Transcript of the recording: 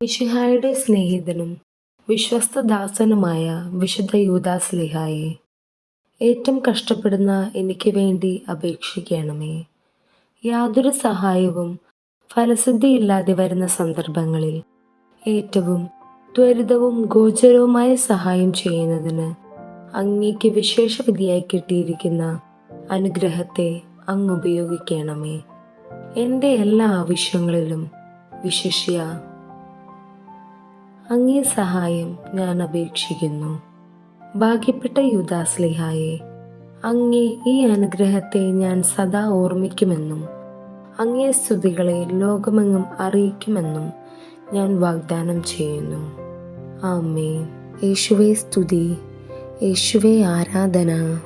മിശിഹായുടെ സ്നേഹിതനും വിശ്വസ്തദാസനുമായ വിശുദ്ധ യൂദാസ്ലിഹായെ ഏറ്റവും കഷ്ടപ്പെടുന്ന എനിക്ക് വേണ്ടി അപേക്ഷിക്കണമേ. യാതൊരു സഹായവും ഫലസിദ്ധിയില്ലാതെ വരുന്ന സന്ദർഭങ്ങളിൽ ഏറ്റവും ത്വരിതവും ഗോചരവുമായ സഹായം ചെയ്യുന്നതിന് അങ്ങേക്ക് വിശേഷവിധിയായി കിട്ടിയിരിക്കുന്ന അനുഗ്രഹത്തെ അങ്ങ് ഉപയോഗിക്കണമേ. എന്റെ എല്ലാ ആവശ്യങ്ങളിലും വിശിഷ്യ അങ്ങേ സഹായം ഞാൻ അപേക്ഷിക്കുന്നു. ഭാഗ്യപ്പെട്ട യുദാസ്ലിഹായെ അങ്ങേ ഈ അനുഗ്രഹത്തെ ഞാൻ സദാ ഓർമ്മിക്കുമെന്നും അങ്ങേ സ്തുതികളെ ലോകമെങ്ങും അറിയിക്കുമെന്നും ഞാൻ വാഗ്ദാനം ചെയ്യുന്നു. ആമേ യേശുവേ സ്തുതി യേശുവേ ആരാധന.